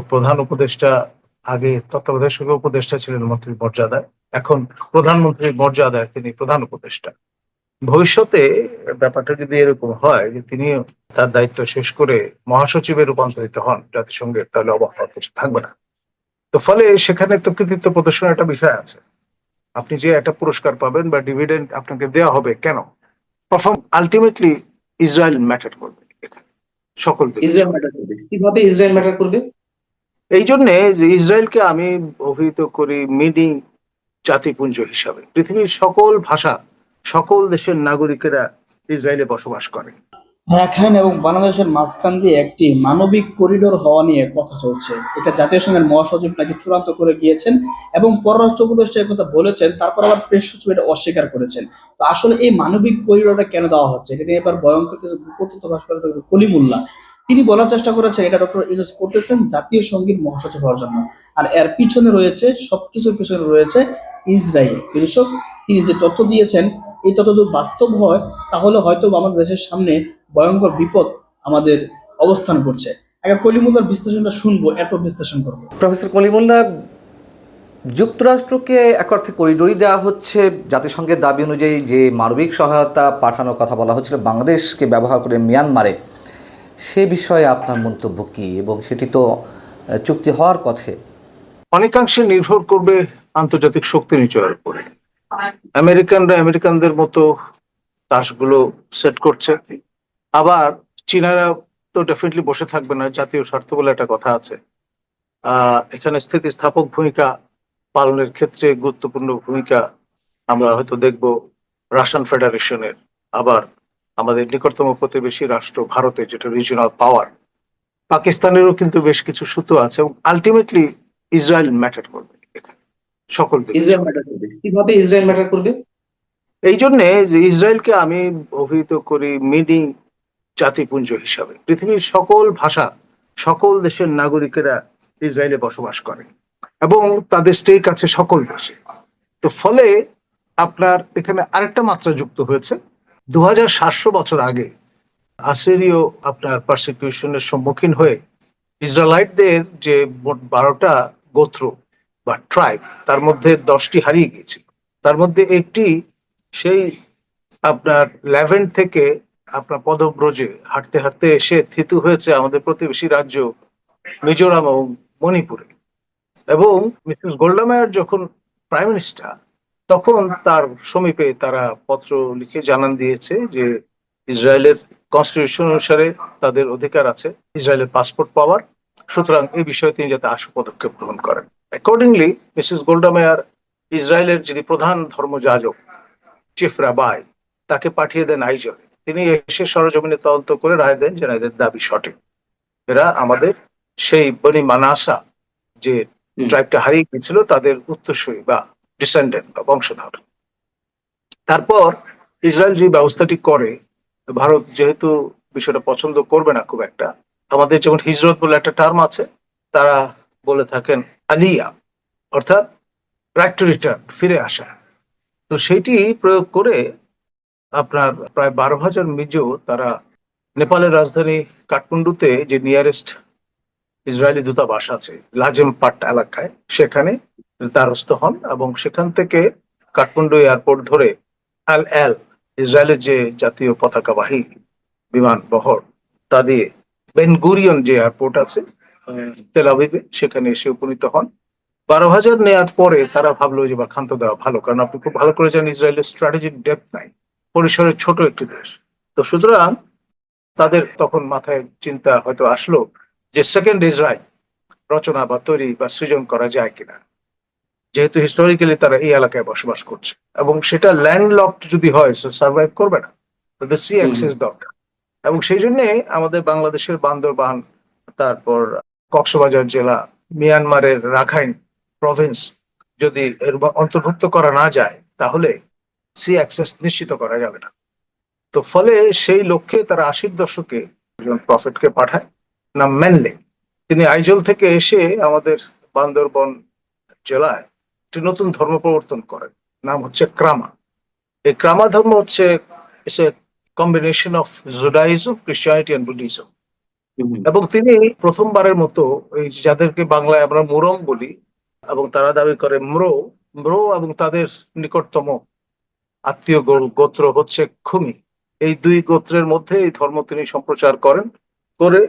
প্রধান উপদেষ্টা আগে তত্ত্বাবধায়ক উপদেষ্টা ছিলেন মন্ত্রীর মর্যাদায়। এখন প্রধানমন্ত্রীর মর্যাদায় তিনি প্রধান উপদেষ্টা। ভবিষ্যতে ব্যাপারটা যদি এরকম হয় যে তিনি তার দায়িত্ব শেষ করে মহাসচিবে রূপান্তরিত হন জাতিসংঘের, তাহলে অবাক কিছু থাকবে না। তো ফলে সেখানে তো কৃতিত্ব প্রদর্শনের একটা বিষয় আছে। আপনি যে একটা পুরস্কার পাবেন বা ডিভিডেন্ড আপনাকে দেওয়া হবে কেন? পারফর্ম আলটিমেটলি ইসরায়েল ম্যাটার করবে সকল ইসরায়েল ম্যাটার করবে। কীভাবে ইসরায়েল ম্যাটার করবে? এই জন্যে ইসরায়েলকে আমি অভিহিত করি মিনি জাতিপুঞ্জ হিসাবে। পৃথিবীর সকল ভাষা, সকল দেশের নাগরিকেরা ইসরায়েলে বসবাস করে। রাখাইন এবং বাংলাদেশের মাঝখান দিয়ে একটি মানবিক করিডোর হওয়া নিয়ে কথা চলছে। এটা জাতীয় সংঘের মহাসচিব নাকি চূড়ান্ত করে গিয়েছেন এবং পররাষ্ট্র উপদেষ্টা কথা বলেছেন, তারপর আবার প্রেস সচিব এটা অস্বীকার করেছেন। তো আসলে এই মানবিক করিডোরটা কেন দেওয়া হচ্ছে? এটা নিয়ে এবার ভয়ঙ্কর কিছু তথ্য প্রকাশ করে কলিমুল্লাহ। তিনি বলার চেষ্টা করেছেন, এটা ডক্টর ইউনুস করতেছেন জাতীয় সংগীত মহাসচিব হওয়ার জন্য। আর এর পিছনে রয়েছে, সবকিছুর পিছনে রয়েছে ইসরায়েল দর্শক তিনি যে তথ্য দিয়েছেন, এই তথ্য যদি বাস্তব হয়, তাহলে হয়তো আমাদের দেশের সামনে ভয়ঙ্কর বিপদ আমাদের অবস্থান করছে। আগে কলিমুল্লার বিশ্লেষণটা শুনব, এরপর বিশ্লেষণ করব। প্রফেসর কলিমুল্লা, যুক্তরাষ্ট্রকে এক অর্থে করিডোরই দেওয়া হচ্ছে, জাতিসংঘের দাবি অনুযায়ী যে মানবিক সহায়তা পাঠানোর কথা বলা হচ্ছিল, বাংলাদেশকে ব্যবহার করে মিয়ানমারে। সে বিষয়ে আপনার মন্তব্য কি? এবং সেটি তো চুক্তি হওয়ার পথে। অনেকাংশে নির্ভর করবে আন্তর্জাতিক শক্তি নিচয়ের উপরে। আমেরিকানরা আমেরিকানদের মতো তাসগুলো সেট করছে। আবার চীনারা তো ডেফিনেটলি বসে থাকবে না, জাতীয় স্বার্থ বলে একটা কথা আছে। এখানে স্থিতিস্থাপক ভূমিকা পালনের ক্ষেত্রে গুরুত্বপূর্ণ ভূমিকা আমরা হয়তো দেখব রাশিয়ান ফেডারেশনের। আবার আমাদের নিকটতম প্রতিবেশী রাষ্ট্র ভারতে যেটা রিজিওনাল পাওয়ার পাকিস্তানেরও কিন্তু বেশ কিছু সুতো আছে এবং আলটিমেটলি ইসরায়েল ম্যাটার করবে সকল দিকে। ইসরায়েল ম্যাটার করবে। কীভাবে ইসরায়েল ম্যাটার করবে? এই জন্যে যে ইসরায়েলকে আমি অভিহিত করি মিনি জাতিপুঞ্জ হিসাবে। পৃথিবীর সকল ভাষা সকল দেশের নাগরিকেরা ইসরায়েলে বসবাস করে এবং তাদের স্টেক আছে সকল দেশে। তো ফলে আপনার এখানে আরেকটা মাত্রা যুক্ত হয়েছে দু বছর আগে আসিরীয় আপনার পারসিকিউশনের সম্মুখীন হয়ে ইসরায়েলাইটদের যে মোট বারোটা গোত্র বা ট্রাইব তার মধ্যে দশটি হারিয়ে গিয়েছিল। তার মধ্যে একটি সেই আপনার লেভেন্ট থেকে আপনার পদব্রজে হাঁটতে হাঁটতে এসে থিতু হয়েছে আমাদের প্রতিবেশী রাজ্য মিজোরাম এবং মণিপুরে। এবং মিসেস গোল্ডামায়ার যখন প্রাইম মিনিস্টার তখন তার সমীপে তারা পত্র লিখে জানান দিয়েছে যে ইসরায়েলের কনস্টিটিউশন অনুসারে তাদের অধিকার আছে ইসরায়েলের পাসপোর্ট পাওয়ার সুতরাং এই বিষয়ে তিনি যাতে আশু পদক্ষেপ গ্রহণ করেন। অ্যাকর্ডিংলি মিসেস গোল্ডামেয়ার ইসরায়েলের যিনি প্রধান ধর্মযাজক চিফ রাবাই তাকে পাঠিয়ে দেন আইজলে। তিনি এসে সরজমিনে তদন্ত করে রায় দেন যে এদের দাবি সঠিক। এরা আমাদের সেই বনি মানাসা যে। ট্রাইবটা হারিয়ে গিয়েছিল তাদের উত্তরসূরি বা ডিসেন্ডেন্ট বা বংশধর। তারপর ইসরায়েল যে ব্যবস্থাটি করে, ভারত যেহেতু বিষয়টা পছন্দ করবে না খুব একটা, আমাদের যেমন হিজরত বলে একটা টার্ম আছে, তারা বলে থাকেন আলিয়া, অর্থাৎ রাইট টু রিটার্ন ফিরে আসা। তো সেটি প্রয়োগ করে আপনার প্রায় বারো হাজার মিজো তারা নেপালের রাজধানী কাঠমান্ডুতে যে নিয়ারেস্ট ইসরায়েলি দূতাবাস আছে লাজেম পাট এলাকায়, সেখানে দ্বারস্থ হন এবং সেখান থেকে কাঠমান্ডু এয়ারপোর্ট ধরে আল এল ইসরায়েলের যে জাতীয় পতাকাবাহী বিমান বহর তা দিয়ে বেনগুরিয়ন যে এয়ারপোর্ট আছে আহ, তেল আবিবে সেখানে এসে উপনীত হন। বারো হাজার নেওয়ার পরে তারা ভাবলো যে বা ক্ষান্ত দেওয়া ভালো কারণ আপনি খুব ভালো করে জানেন ইসরায়েলের স্ট্র্যাটেজিক ডেপথ নাই। পরিসরের ছোট একটি দেশ। তো সুতরাং তাদের তখন মাথায় চিন্তা হয়তো আসলো যে সেকেন্ড ইসরায়েল রচনা বা তৈরি বা সৃজন করা যায় কিনা। যেহেতু হিস্টোরিক্যালি তারা এই এলাকায় বসবাস করছে। এবং সেটা ল্যান্ডলকড যদি হয় সার্ভাইভ করবে না। তাদের সি অ্যাক্সেস দরকার। এবং সেই জন্য আমাদের বাংলাদেশের বান্দরবান তারপর কক্সবাজার জেলা মিয়ানমারের রাখাইন প্রভিন্স যদি এর অন্তর্ভুক্ত করা না যায় তাহলে সি অ্যাক্সেস নিশ্চিত করা যাবে না। তো ফলে সেই লক্ষ্যে তারা আশির দশকে একজন প্রফেটকে পাঠায় নাম মেনলে তিনি আইজল থেকে এসে আমাদের বান্দরবন জেলায় একটি নতুন ধর্ম প্রবর্তন করেন নাম হচ্ছে ক্রামা। এই ক্রামা ধর্ম হচ্ছে combination of Judaism Christianity and Buddhism এবং তিনি প্রথমবারের মতো এই যাদেরকে বাংলায় আমরা মুরং বলি এবং তারা দাবি করে ম্রো ম্রো এবং তাদের নিকটতম আত্মীয় গোত্র হচ্ছে খুমি। এই দুই গোত্রের মধ্যে এই ধর্ম তিনি সম্প্রচার করেন করে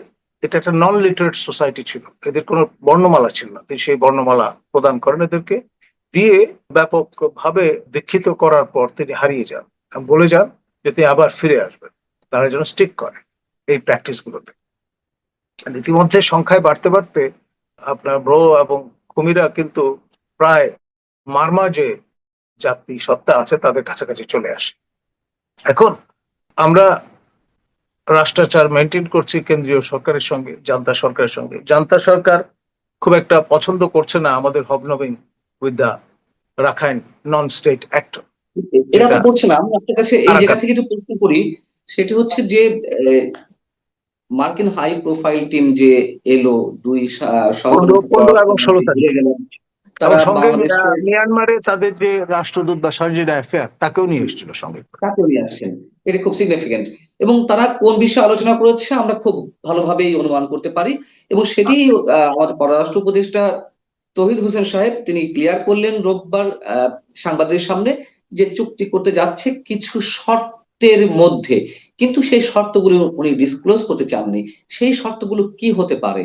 এটা একটা নন লিটারেট সোসাইটি ছিল। এদের কোনো বর্ণমালা ছিল না। তিনি সেই বর্ণমালা প্রদান করেন এদেরকে। দিয়ে ব্যাপকভাবে দীক্ষিত করার পর তিনি হারিয়ে যান বলে যান যে তিনি আবার ফিরে আসবেন। তারা যেন স্টিক করে এই প্র্যাকটিস গুলোতে। ইতিমধ্যে সংখ্যায় বাড়তে বাড়তে আপনার ব্রো এবং কুমিরা কিন্তু প্রায় মারমা যে জাতি সত্তা আছে তাদের কাছাকাছি চলে আসে। এখন আমরা রাষ্ট্রাচার মেনটেন করছি কেন্দ্রীয় সরকারের সঙ্গে, জান্তা সরকারের সঙ্গে। জান্তা সরকার খুব একটা পছন্দ করছে না আমাদের হবনবিং with the Rakhine non state actor এরা তো আমি আপনার কাছে এই জায়গা থেকে একটু প্রশ্ন করি সেটি হচ্ছে যে মার্কিন হাই প্রোফাইল টিম যে এলো দুই পনেরো এবং ষোলো তারিখ। তারা সঙ্গে মিয়ানমারে তাদের যে রাষ্ট্রদূত বা সার্জিনা অ্যাফেয়ার তাকেও নিয়ে এসেছিল সঙ্গে। কাকেও নিয়ে আসছেন। এটা খুব সিগনিফিকেন্ট এবং তারা কোন বিষয়ে আলোচনা করেছে আমরা খুব ভালোভাবেই অনুমান করতে পারি। এবং সেটি আমাদের পররাষ্ট্র উপদেষ্টা তহিদ হোসেন সাহেব তিনি ক্লিয়ার করলেন রোববার আহ, সাংবাদিকদের সামনে যে চুক্তি করতে যাচ্ছে কিছু শর্তের মধ্যে। কিন্তু সেই শর্তগুলো উনি ডিসক্লোজ করতে চাননি। সেই শর্তগুলো কি হতে পারে?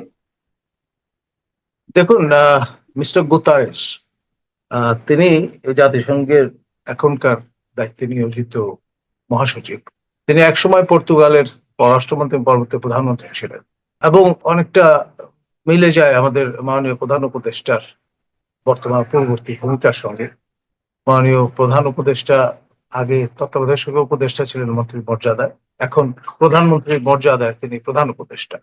দেখুন মিস্টার গুতারেস আহ, তিনি জাতিসংঘের এখনকার দায়িত্বে নিয়োজিত মহাসচিব। তিনি একসময় পর্তুগালের পররাষ্ট্রমন্ত্রী পরবর্তী প্রধানমন্ত্রী ছিলেন এবং অনেকটা মিলে যায় আমাদের মাননীয় প্রধান উপদেষ্টার বর্তমান পূর্ববর্তী ভূমিকার সঙ্গে। মাননীয় প্রধান উপদেষ্টা আগে তত্ত্বাবধায়ক উপদেষ্টা ছিলেন মন্ত্রীর মর্যাদায় এখন প্রধানমন্ত্রীর মর্যাদায় তিনি প্রধান উপদেষ্টা।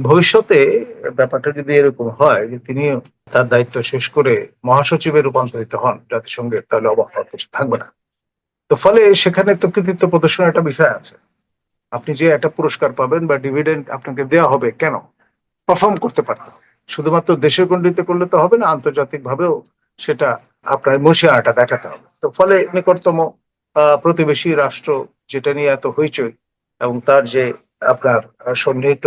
ভবিষ্যতে ব্যাপারটা যদি এরকম হয় যে তিনি তার দায়িত্ব শেষ করে মহাসচিবে রূপান্তরিত হন জাতিসংঘের, তাহলে অবাক কিছু থাকবে না। তো ফলে সেখানে তো কৃতিত্ব প্রদর্শনের একটা বিষয় আছে। আপনি যে একটা পুরস্কার পাবেন বা ডিভিডেন্ড আপনাকে দেওয়া হবে কেন? পারফর্ম করতে পারতে। শুধুমাত্র দেশের গণ্ডিতে করলে তো হবে না আন্তর্জাতিক ভাবেও সেটা আপনার মশিয়ানাটা দেখাতে হবে তো ফলে নিকটতম প্রতিবেশী রাষ্ট্র যেটা নিয়ে এত হইচই এবং তার যে আপনার সন্নিহিত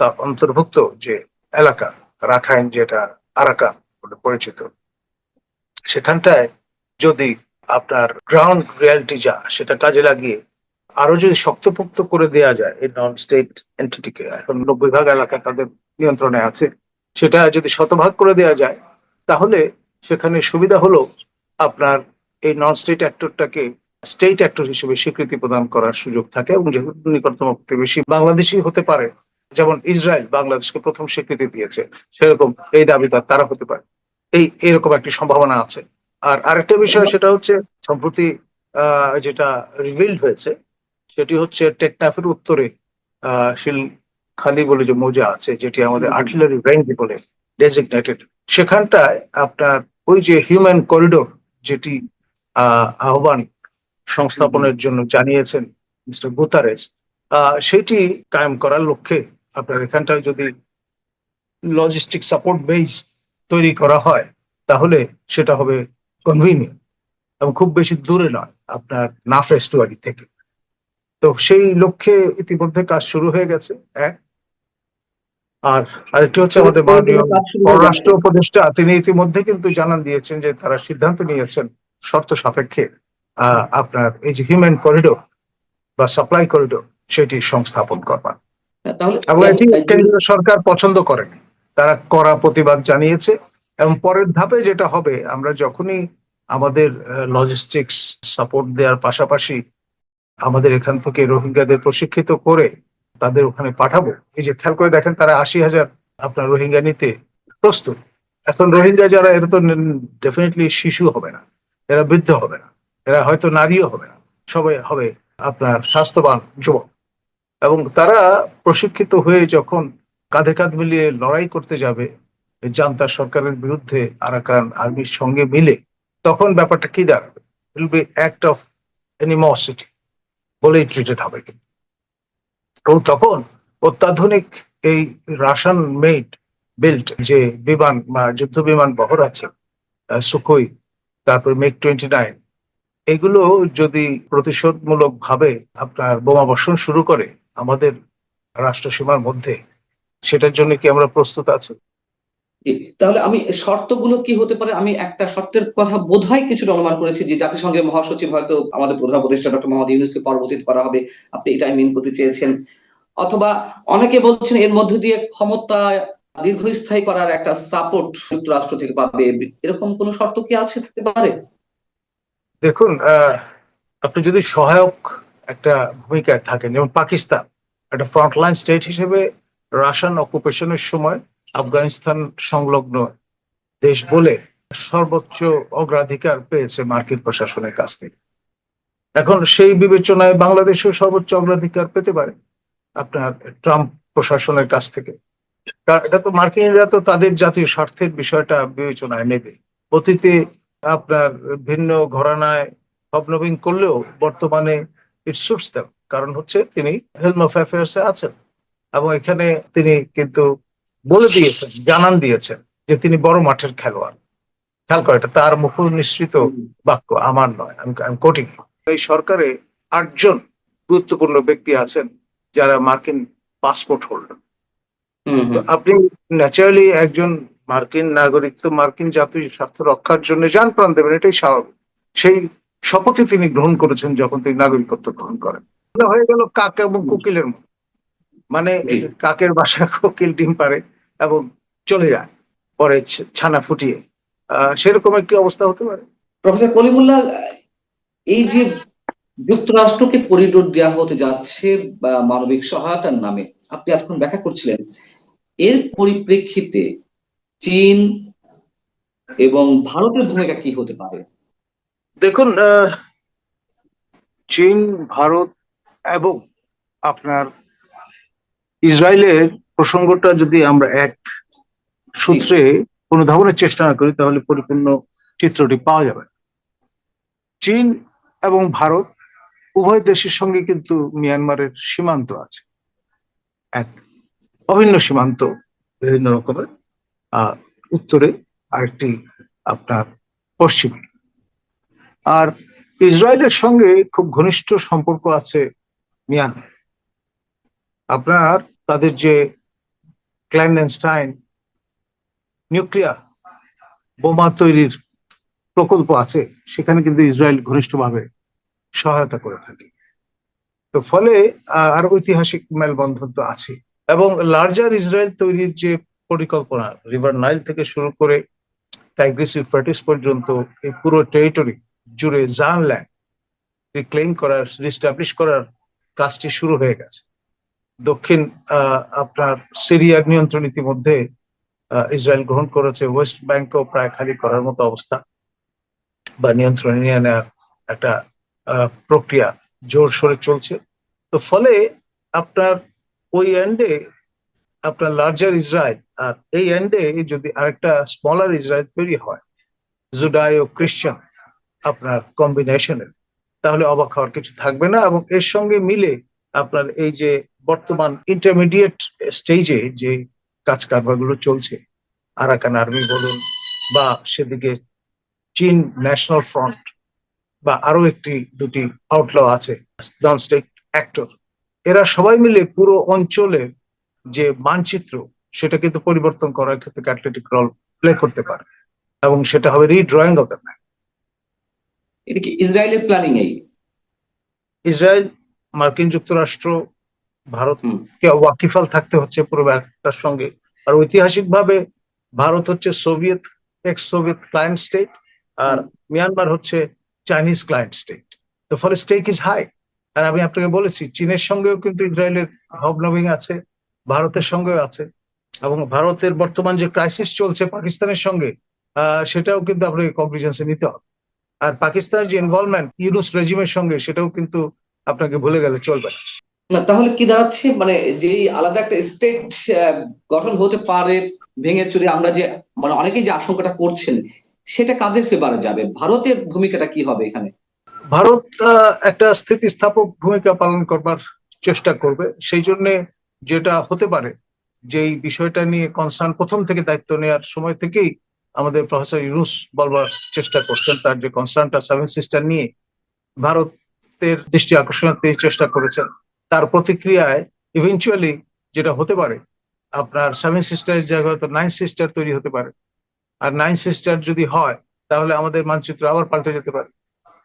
তার অন্তর্ভুক্ত যে এলাকা, রাখাইন যেটা আরাকান বলে পরিচিত, সেখানটায় যদি আপনার গ্রাউন্ড রিয়ালিটি যা, সেটা কাজে লাগিয়ে আরও যদি শক্তপোক্ত করে দেয়া যায় এই নন স্টেট এন্টিটিকে এখন নব্বই ভাগ এলাকা তাদের নিয়ন্ত্রণে আছে, সেটা যদি শতভাগ করে দেয়া যায়, তাহলে সেখানে সুবিধা হলো আপনার এই নন স্টেট অ্যাক্টরটাকে স্টেট অ্যাক্টর হিসেবে স্বীকৃতি প্রদান করার সুযোগ থাকে এবং যেহেতু নিকটতম প্রতিবেশী বাংলাদেশি হতে পারে, যেমন ইসরায়েল বাংলাদেশকে প্রথম স্বীকৃতি দিয়েছে, সেরকম এই দাবিদার তারা হতে পারে। এই, এরকম একটি সম্ভাবনা আছে। আর আরেকটা বিষয় সেটা হচ্ছে, সম্প্রতি যেটা রিভিল্ড হয়েছে সেটি হচ্ছে টেকনাফের উত্তরে আহ শিলখালি বলে যে মৌজা আছে যেটি আমাদের আর্টিলারি রেঞ্জ বলে ডেজিগনেটেড সেখানটায় আপনার ওই যে হিউম্যান করিডোর যেটি আহ, আহ্বান সংস্থাপনের জন্য জানিয়েছেন মিস্টার গুতারেস সেটি কায়েম করার লক্ষ্যে আপনার এখানটায় যদি লজিস্টিক সাপোর্ট বেস তৈরি করা হয় তাহলে সেটা হবে কনভিনিয়েন্ট এবং খুব বেশি দূরে নয় আপনার নাফ এস্টুয়ারি থেকে। তো সেই লক্ষ্যে ইতিমধ্যে কাজ শুরু হয়ে গেছে এক। আর আরেকটি হচ্ছে আমাদের মাননীয় হয়ে পররাষ্ট্র উপদেষ্টা তিনি ইতিমধ্যে কিন্তু জানান দিয়েছেন যে তারা সিদ্ধান্ত নিয়েছেন শর্ত সাপেক্ষে আহ, আপনার এই যে হিউম্যান করিডোর বা সাপ্লাই করিডোর সেটি সংস্থাপন করবার এবং এটি কেন্দ্রীয় সরকার পছন্দ করেনি। তারা কড়া প্রতিবাদ জানিয়েছে এবং পরের ধাপে যেটা হবে আমরা যখনই আমাদের লজিস্টিক্স সাপোর্ট দেওয়ার পাশাপাশি আমাদের এখান থেকে রোহিঙ্গাদের প্রশিক্ষিত করে তাদের ওখানে পাঠাবো। এই যে খেয়াল করে দেখেন, তারা আশি হাজার আপনার রোহিঙ্গা নিতে প্রস্তুত। এখন রোহিঙ্গা যারা, এরা তো ডেফিনেটলি শিশু হবে না, এরা বৃদ্ধ হবে না, এরা হয়তো নারীও হবে না, সবাই হবে আপনার স্বাস্থ্যবান যুবক। এবং তারা প্রশিক্ষিত হয়ে যখন কাঁধে কাঁধ মিলিয়ে লড়াই করতে যাবে, জান্তা সরকারের বিরুদ্ধে আরাকান আর্মির সঙ্গে মিলে, তখন ব্যাপারটা কি দাঁড়াবে? Will be act of animosity বলেই ট্রিটেড হবে। কিন্তু এবং তখন অত্যাধুনিক এই রাশিয়ান মেড বিল্ট যে বিমান বা যুদ্ধ বিমান বহর আছে সুখই তারপর মেক টোয়েন্টি নাইন এগুলো যদি প্রতিশোধমূলক ভাবে আপনার বোমা বর্ষণ শুরু করে আমাদের রাষ্ট্র সীমার মধ্যে, সেটার জন্য কি আমরা প্রস্তুত আছি? তাহলে আমি শর্তগুলো কি হতে পারে? আমি একটা শর্তের কথা বোধহয় কিছুটা অনুমান করেছি যে জাতিসংঘের মহাসচিব হয়তো আমাদের প্রধান উপদেষ্টা ডক্টর মোহাম্মদ ইউনুসকে পরবর্তীতে করা হবে। আপনি এটাই মিন করতে চেয়েছেন। অথবা অনেকে বলছেন এর মধ্য দিয়ে ক্ষমতা দীর্ঘস্থায়ী করার একটা সাপোর্ট যুক্তরাষ্ট্র থেকে পাবে। এরকম কোনো শর্ত কি আছে থাকতে পারে? দেখুন আপনি যদি সহায়ক একটা ভূমিকায় থাকেন, যেমন পাকিস্তান, একটা ফ্রন্টলাইন স্টেট হিসেবে রাশিয়ান অকুপেশনের সময় আফগানিস্তান সংলগ্ন দেশ বলে সর্বোচ্চ অগ্রাধিকার পেয়েছে মার্কিন প্রশাসনের কাছ থেকে। এখন সেই বিবেচনায় বাংলাদেশও সর্বোচ্চ অগ্রাধিকার পেতে পারে আপনার ট্রাম্প প্রশাসনের কাছ থেকে। এটা তো মার্কিনরা তো তাদের জাতীয় স্বার্থের বিষয়টা বিবেচনায় নেবে। অতীতে আপনার ভিন্ন ঘরানায় হবনবিং করলেও বর্তমানে কারণ হচ্ছে তিনি হেলম অফ অ্যাফেয়ার্স আছেন এবং এখানে তিনি কিন্তু বলে দিয়েছেন জানান দিয়েছেন যে তিনি বড় মাঠের খেলোয়াড়। খেয়াল করে এটা তার মুখ নিঃসৃত বাক্য আমার নয় আমি কোটিং এই সরকারে আটজন গুরুত্বপূর্ণ ব্যক্তি আছেন যারা মার্কিন পাসপোর্ট হোল্ডার আপনি ন্যাচারালি একজন মার্কিন নাগরিক তো মার্কিন জাতীয় স্বার্থ রক্ষার জন্য যান প্রাণ দেবেন এটাই স্বাভাবিক। সেই শপথই তিনি গ্রহণ করেছেন যখন তিনি নাগরিকত্ব গ্রহণ করেন। হয়ে গেল কাক এবং কোকিলের মতো। মানে কাকের বাসা কোকিল ডিম পারে এবং চলে যায় পরে ছানা ফুটিয়ে। আহ সেরকম একটি অবস্থা হতে পারে। প্রফেসর কলিমুল্লাহ এই যে যুক্তরাষ্ট্রকে করিডোর দেওয়া হতে যাচ্ছে বা মানবিক সহায়তার নামে আপনি এতক্ষণ ব্যাখ্যা করছিলেন এর পরিপ্রেক্ষিতে চীন এবং ভারতের ভূমিকা কি হতে পারে? দেখুন আহ, চীন ভারত এবং আপনার ইসরায়েলের প্রসঙ্গটা যদি আমরা এক সূত্রে অনুধাবনের চেষ্টা না করি, তাহলে পরিপূর্ণ চিত্রটি পাওয়া যাবে চীন এবং ভারত, উভয় দেশের সঙ্গে কিন্তু মিয়ানমারের সীমান্ত আছে। এক অভিন্ন সীমান্ত বিভিন্ন রকমের। উত্তরে আরেকটি আপনার পশ্চিমে। আর ইসরায়েলের সঙ্গে খুব ঘনিষ্ঠ সম্পর্ক আছে মিয়ানমার। আপনার তাদের যে ক্লাইনস্টাইন নিউক্লিয়ার বোমা তৈরির প্রকল্প আছে, সেখানে কিন্তু ইসরায়েল ঘনিষ্ঠভাবে সহায়তা করে থাকে। তো ফলে আর ঐতিহাসিক মেলবন্ধন তো আছে। এবং লার্জার ইসরায়েল তৈরির যে পরিকল্পনা রিভার নাইল থেকে শুরু করে টাইগ্রিস ইউফ্রাটিস পর্যন্ত এই পুরো টেরিটরি জুড়ে জান ল্যান্ড রিক্লেইম করার রিস্টাবলিশ করার কাজটি শুরু হয়ে গেছে। দক্ষিণ আপনার সিরিয়ার নিয়ন্ত্রণ ইতিমধ্যে ইসরায়েল গ্রহণ করেছে। ওয়েস্ট ব্যাংকও প্রায় খালি করার মতো অবস্থা বা নিয়ন্ত্রণে নিয়ে নেওয়ার একটা প্রক্রিয়া জোর সোরে চলছে। তো ফলে আপনার ওই এন্ডে আপনার লার্জার ইসরায়েল আর এই এন্ডে যদি আরেকটা স্মলার ইসরায়েল তৈরি হয় জুডাই ও ক্রিশ্চান আপনার কম্বিনেশনের তাহলে অবাক হওয়ার কিছু থাকবে না এবং এর সঙ্গে মিলে আপনার এই যে বর্তমান ইন্টারমিডিয়েট স্টেজে যে কাজ কারবারগুলো চলছে আরাকান আর্মি বলুন বা সেদিকে চীন ন্যাশনাল ফ্রন্ট বা আরও একটি দুটি আউটল আছে নন স্টেট অ্যাক্টর এরা সবাই মিলে পুরো অঞ্চলের যে মানচিত্র সেটা কিন্তু পরিবর্তন করার ক্ষেত্রে ক্যাটলেটিক রোল প্লে করতে পারে এবং সেটা হবে রিড্রয়িং অফ দ্য ম্যাপ এটা কি ইসরায়েলের প্ল্যানিং এই ইসরায়েল মার্কিন যুক্তরাষ্ট্র ভারতকে ওয়াকিফাল থাকতে হচ্ছে পুরো ব্যাপারটার সঙ্গে। আর ঐতিহাসিকভাবে ভারত হচ্ছে Soviet ex Soviet client state আর মিয়ানমার হচ্ছে চাইনিজ ক্লায়েন্ট স্টেট তো ফলে স্টেক ইজ হাই আর আমি আপনাকে বলেছি চীনের সঙ্গেও কিন্তু ইসরায়েলের হবনবিং আছে ভারতের সঙ্গেও আছে এবং ভারতের বর্তমান যে ক্রাইসিস চলছে পাকিস্তানের সঙ্গে আহ, সেটাও কিন্তু আপনাকে কগনিজেন্সে নিতে হবে। আর পাকিস্তানের যে ইনভলভমেন্ট ইউনুস রেজিমের সঙ্গে সেটাও কিন্তু আপনাকে ভুলে গেলে চলবে না। না, তাহলে কি দাঁড়াচ্ছে? মানে যে আলাদা একটা স্টেট গঠন হতে পারে, ভেঙে চুরে আমরা যে মানে অনেকেই যে আশঙ্কাটা করছেন, সেটা কাদের ফেভারে যাবে? ভারতের ভূমিকাটা কি হবে এখানে? ভারত একটা স্থিতিস্থাপক ভূমিকা পালন করবার চেষ্টা করবে। সেই জন্য যেটা হতে পারে যে বিষয়টা নিয়ে কনসার্ন প্রথম থেকে দায়িত্ব নেওয়ার সময় থেকেই আমাদের প্রফেসর ইউনুস বলবার চেষ্টা করছেন। তার যে কনসার্নটা সেভেন সিস্টার নিয়ে ভারতের দৃষ্টি আকর্ষণের চেষ্টা করেছেন। তার প্রতিক্রিয়ায় ইভেনচুয়ালি যেটা হতে পারে, আপনার সেভেন সিস্টারের জায়গায় হয়তো নাইন সিস্টার তৈরি হতে পারে। আর নাইন সিস্টার যদি হয়, তাহলে আমাদের মানচিত্র আবার পাল্টে যেতে পারে।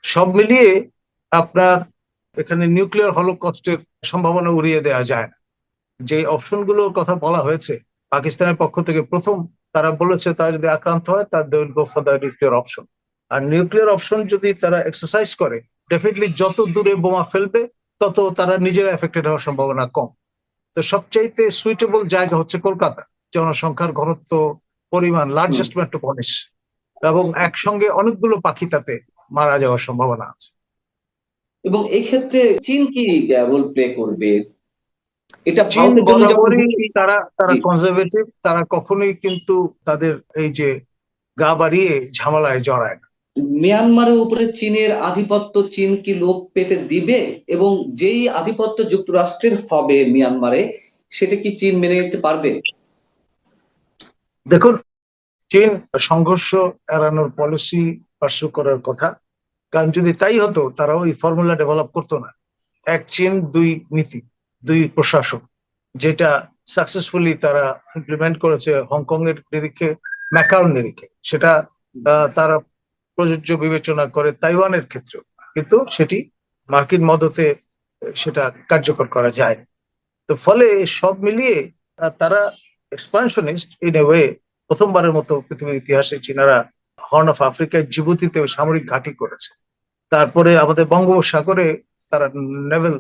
সব মিলিয়ে আপনার এখানে নিউক্লিয়ার হলোকস্টের সম্ভাবনা উড়িয়ে দেওয়া যায় না। যে অপশনগুলোর কথা বলা হয়েছে, পাকিস্তানের পক্ষ থেকে প্রথম তারা বলেছে তারা যদি আক্রান্ত হয়, তার they will go for the nuclear option R nuclear option যদি তারা এক্সারসাইজ করে ডেফিনেটলি যত দূরে বোমা ফেলবে তত তারা নিজেরা এফেক্টেড হওয়ার সম্ভাবনা কম। তো সবচাইতে সুইটেবল জায়গা হচ্ছে কলকাতা। জনসংখ্যার ঘনত্ব পরিমাণ লার্জেস্ট মেট্রোপলিস এবং একসঙ্গে অনেকগুলো পাখি তাতে মারা যাওয়ার সম্ভাবনা আছে। এবং এই ক্ষেত্রে চীন কি রোল প্লে করবে? এটা চীন তারা তারা কনজারভেটিভ তারা কখনোই কিন্তু তাদের এই যে গা বাড়িয়ে ঝামেলায় জড়ায় না। মিয়ানমারের উপরে চীনের আধিপত্য চীন কি লোপ পেতে দিবে? এবং যেই আধিপত্য যুক্তরাষ্ট্রের হবে মিয়ানমারে, সেটা কি চীন মেনে নিতে পারবে? দেখুন, চীন সংঘর্ষ এড়ানোর পলিসি পার্সু করার কথা। কারণ যদি তাই হতো তারা ওই ফর্মুলা ডেভেলপ করতো না। এক চীন, দুই নীতি, দুই প্রশাসক যেটা সাকসেসফুলি তারা ইমপ্লিমেন্ট করেছে হংকং এর নিরিখে ম্যাকাওর নিরিখে। সেটা তারা প্রযোজ্য বিবেচনা করে তাইওয়ানের ক্ষেত্রেও। কিন্তু সেটি মার্কিন মদতে সেটা কার্যকর করা যায়। তো ফলে সব মিলিয়ে তারা এক্সপানশনিস্ট ইন এ ওয়ে প্রথমবারের মতো পৃথিবীর ইতিহাসে চীনারা হর্ন অফ আফ্রিকায় জিবুতিতে সামরিক ঘাঁটি করেছে। তারপরে আমাদের বঙ্গোপসাগরে তারা নেভেল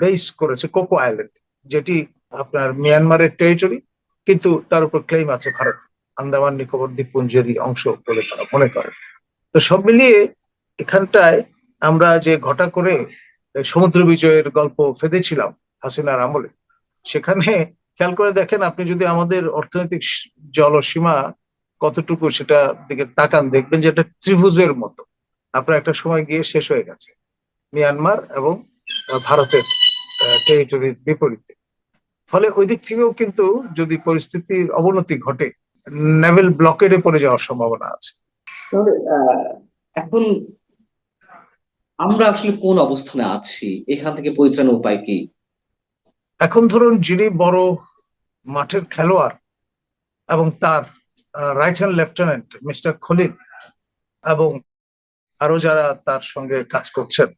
বেস করেছে কোকো আইল্যান্ড যেটি আপনার মিয়ানমারের টেরিটরি কিন্তু তার উপর ক্লেম আছে ভারত। আন্দামান নিকোবর দ্বীপপুঞ্জেরই অংশ বলে তারা মনে করে। তো সব মিলিয়ে এখানটায় আমরা যে ঘটা করে সমুদ্র বিজয়ের গল্প ফেঁদেছিলাম হাসিনার আমলে, সেখানে খেয়াল করে দেখেন আপনি যদি আমাদের অর্থনৈতিক জলসীমা কতটুকু সেটা দিকে তাকান, দেখবেন যে এটা ত্রিভুজের মতো। আপনার একটা সময় গিয়ে শেষ হয়ে গেছে। মিয়ানমার এবং ভারতের টেরিটরির বিপরীতে। ফলে ওই দিক থেকেও কিন্তু যদি পরিস্থিতির অবনতি ঘটে নেভেল ব্লকেডে পড়ে যাওয়ার সম্ভাবনা আছে। এখন আমরা আসলে কোন অবস্থানে আছি? এখান থেকে পরিত্রাণের উপায় কি? এখন ধরুন যিনি বড় মাঠের খেলোয়াড় এবং তার right hand lieutenant mister Khalil এবং আরও যারা তার সঙ্গে কাজ করছেন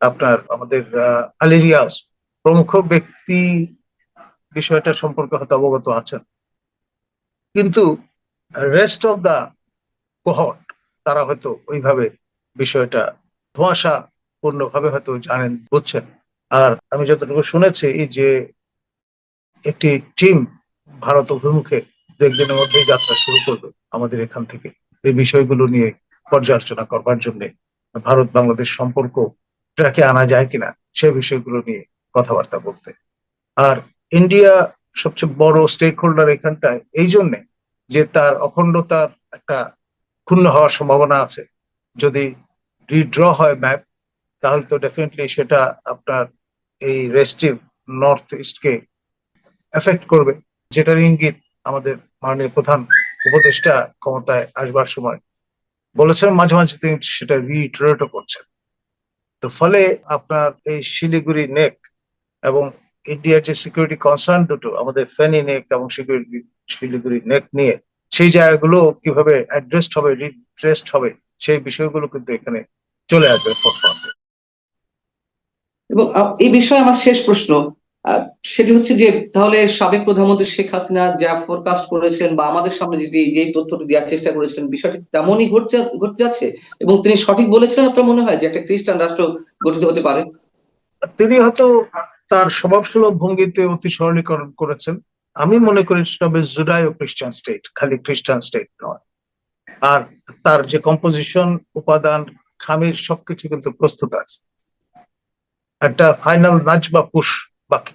আপনার আমাদের আহ, আলী রিয়াজ প্রমুখ ব্যক্তি বিষয়টা সম্পর্কে হয়তো অবগত আছেন। কিন্তু রেস্ট অফ দা কোহট তারা হয়তো ওইভাবে বিষয়টা ধোঁয়াশা পূর্ণভাবে হয়তো জানেন, বুঝছেন। আর আমি যতটুকু শুনেছি যে একটি টিম ভারত অভিমুখে দু একদিনের মধ্যেই যাত্রা শুরু করবে আমাদের এখান থেকে। এই বিষয়গুলো নিয়ে পর্যালোচনা করবার জন্য ভারত বাংলাদেশ সম্পর্ক ট্র্যাকে আনা যায় কিনা সে বিষয়গুলো নিয়ে কথাবার্তা বলতে। আর ইন্ডিয়া সবচেয়ে বড় স্টেক হোল্ডার এখানটায়, এই জন্যে যে তার অখণ্ডতার একটা ক্ষুণ্ণ হওয়ার সম্ভাবনা আছে। যদি রিড্র হয় ম্যাপ তাহলে তো ডেফিনেটলি সেটা আপনার এই রেস্টিভ নর্থ ইস্টকে এফেক্ট করবে। যেটার ইঙ্গিত আমাদের মাননীয় প্রধান উপদেষ্টা ক্ষমতায় আসবার সময় বলেছেন, মাঝে মাঝে তিনি সেটা রিট্রেটও করছেন। তো ফলে আপনার এই শিলিগুড়ি নেক এবং ইন্ডিয়ার যে সিকিউরিটি কনসার্ন দুটো, আমাদের ফেনি নেক এবং সিকিউরিটি শিলিগুড়ি নেক নিয়ে সেই জায়গাগুলো কীভাবে অ্যাড্রেসড হবে রিড্রেসড হবে সেই বিষয়গুলো কিন্তু এখানে চলে আসবে এবং এই বিষয়ে আমার শেষ প্রশ্ন। সেটি হচ্ছে যে তাহলে সাবেক প্রধানমন্ত্রী শেখ হাসিনা যা ফোরকাস্ট করেছেন বা আমাদের সামনে যেটি যে তথ্যটি দেওয়ার চেষ্টা করেছিলেন বিষয়টি তেমনই ঘটছে ঘটতে যাচ্ছে? এবং তিনি সঠিক বলেছিলেন আপনার মনে হয় যে একটা খ্রিস্টান রাষ্ট্র গঠিত হতে পারে? তিনি হয়তো তার স্বভাবসুলভ ভঙ্গিতে অতি সরলীকরণ করেছেন। আমি মনে করি সেটা হবে খ্রিস্টান স্টেট খালি খ্রিস্টান স্টেট নয়। আর তার যে কম্পোজিশন উপাদান, খামির, সবকিছু কিন্তু প্রস্তুত আছে। একটা ফাইনাল নাচ বা পুশ বাকি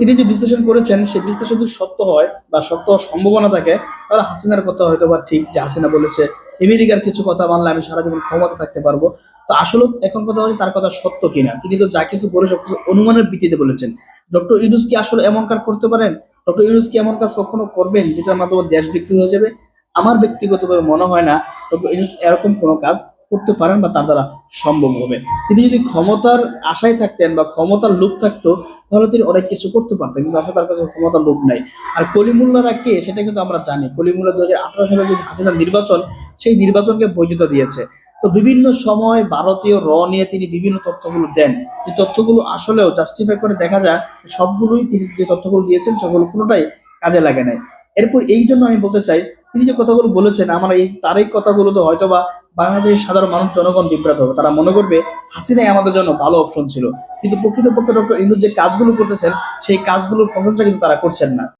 তিনি যে বিশ্লেষণ করেছেন, সেই বিশ্লেষণ যদি সত্য হয় বা সত্য সম্ভাবনা থাকে, তাহলে হাসিনার কথা হয়তো বা ঠিক যে হাসিনা বলেছে, আমেরিকার কিছু কথা মানলে আমি সারা জীবন ক্ষমতা থাকতে পারব। তো আসলে এখন কথা হচ্ছে তার কথা সত্য কিনা? তিনি তো যা কিছু বলে সবকিছু অনুমানের ভিত্তিতে বলেছেন। ডক্টর ইডুস কি আসলে এমন কাজ করতে পারেন? ডক্টর ইউনুস কি এমন কাজ কখনো করবেন যেটার মাধ্যমে দেশ বিক্রি হয়ে যাবে? আমার ব্যক্তিগতভাবে মনে হয় না ডক্টর ইউনুস এরকম কোনো কাজ করতে পারেন বা তার দ্বারা সম্ভব হবে। তিনি যদি ক্ষমতার আশায় থাকতেন বা ক্ষমতার লোভ থাকতো, তাহলে তিনি অনেক কিছু করতে পারতেন, কিন্তু আসলে তার কাছে ক্ষমতার লোভ নাই। আর কলিমুল্লারা কে সেটা কিন্তু আমরা জানি। কলিমুল্লাহ দু হাজার আঠারো সালে যে হাসিনার নির্বাচন, সেই নির্বাচনকে বৈধতা দিয়েছে। তো বিভিন্ন সময় ভারতীয় র নিয়ে তিনি বিভিন্ন তথ্যগুলো দেন। যে তথ্যগুলো আসলেও জাস্টিফাই করে দেখা যায় সবগুলোই তিনি যে তথ্যগুলো দিয়েছেন সেগুলো কোনোটাই কাজে লাগে নাই। এরপর এই জন্য আমি বলতে চাই, তিনি যে কথাগুলো বলেছেন, আমার এই তার এই কথাগুলো তো হয়তো বা বাংলাদেশের সাধারণ মানুষ, জনগণ বিভ্রাত হবে। তারা মনে করবে হাসিনাই আমাদের জন্য ভালো অপশন ছিল। কিন্তু প্রকৃতপক্ষে ডক্টর ইন্দুর যে কাজগুলো করতেছেন, সেই কাজগুলোর প্রশংসা কিন্তু তারা করছেন না।